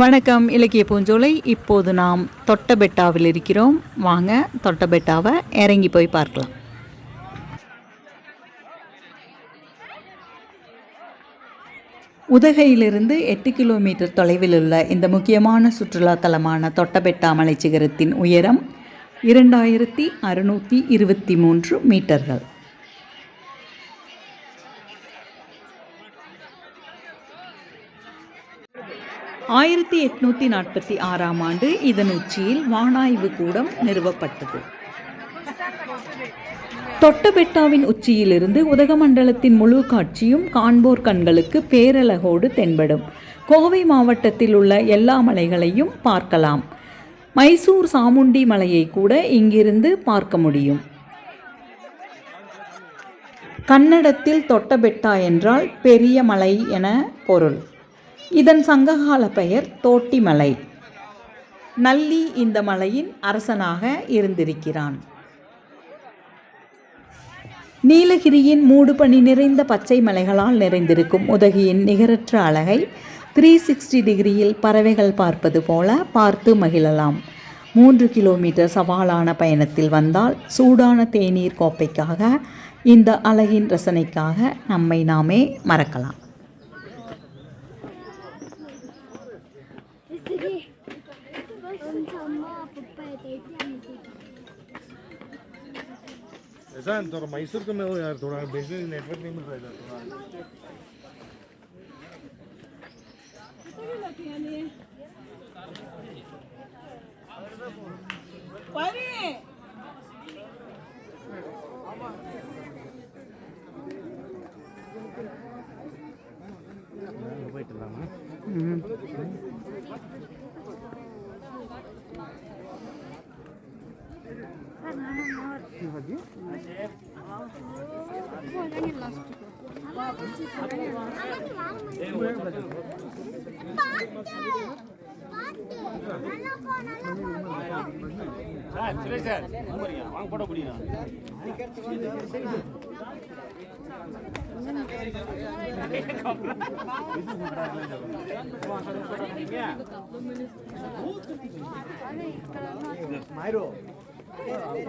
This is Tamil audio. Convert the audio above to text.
வணக்கம். இலக்கிய பூஞ்சோலை. இப்போது நாம் தொட்டபெட்டாவில் இருக்கிறோம். வாங்க தொட்டபெட்டாவை இறங்கி போய் பார்க்கலாம். உதகையிலிருந்து எட்டு கிலோமீட்டர் தொலைவில் உள்ள இந்த முக்கியமான சுற்றுலா தலமான தொட்டபெட்டா மலைச்சிகரத்தின் உயரம் இரண்டாயிரத்தி அறுநூற்றி இருபத்தி மூன்று மீட்டர்கள். ஆயிரத்தி எட்நூற்றி நாற்பத்தி ஆறாம் ஆண்டு இதன் உச்சியில் வானாய்வு கூடம் நிறுவப்பட்டது. தொட்டபெட்டாவின் உச்சியிலிருந்து உதகமண்டலத்தின் முழு காட்சியும் காண்போர் கண்களுக்கு பேரழகோடு தென்படும். கோவை மாவட்டத்தில் உள்ள எல்லா மலைகளையும் பார்க்கலாம். மைசூர் சாமுண்டி மலையை கூட இங்கிருந்து பார்க்க முடியும். கன்னடத்தில் தொட்டபெட்டா என்றால் பெரிய மலை என பொருள். இதன் சங்ககால பெயர் தோட்டிமலை. நல்லி இந்த மலையின் அரசனாக இருந்திருக்கிறான். நீலகிரியின் மூடுபனி நிறைந்த பச்சை மலைகளால் நிறைந்திருக்கும் உதகியின் நிகரற்ற அழகை த்ரீ சிக்ஸ்டி டிகிரியில் பறவைகள் பார்ப்பது போல பார்த்து மகிழலாம். மூன்று கிலோமீட்டர் சவாலான பயணத்தில் வந்தால் சூடான தேநீர் கோப்பைக்காக இந்த அழகின் ரசனைக்காக நம்மை நாமே மறக்கலாம். ऐसा है थोड़ा मैसूर को मैं वो यार थोड़ा बिजनेस नेटवर्क नहीं मिल रहा है इधर थोड़ा কি ভাজি சார் சுரேஷ் சார் வாங்க போட முடியும் மாயிரோ Gracias.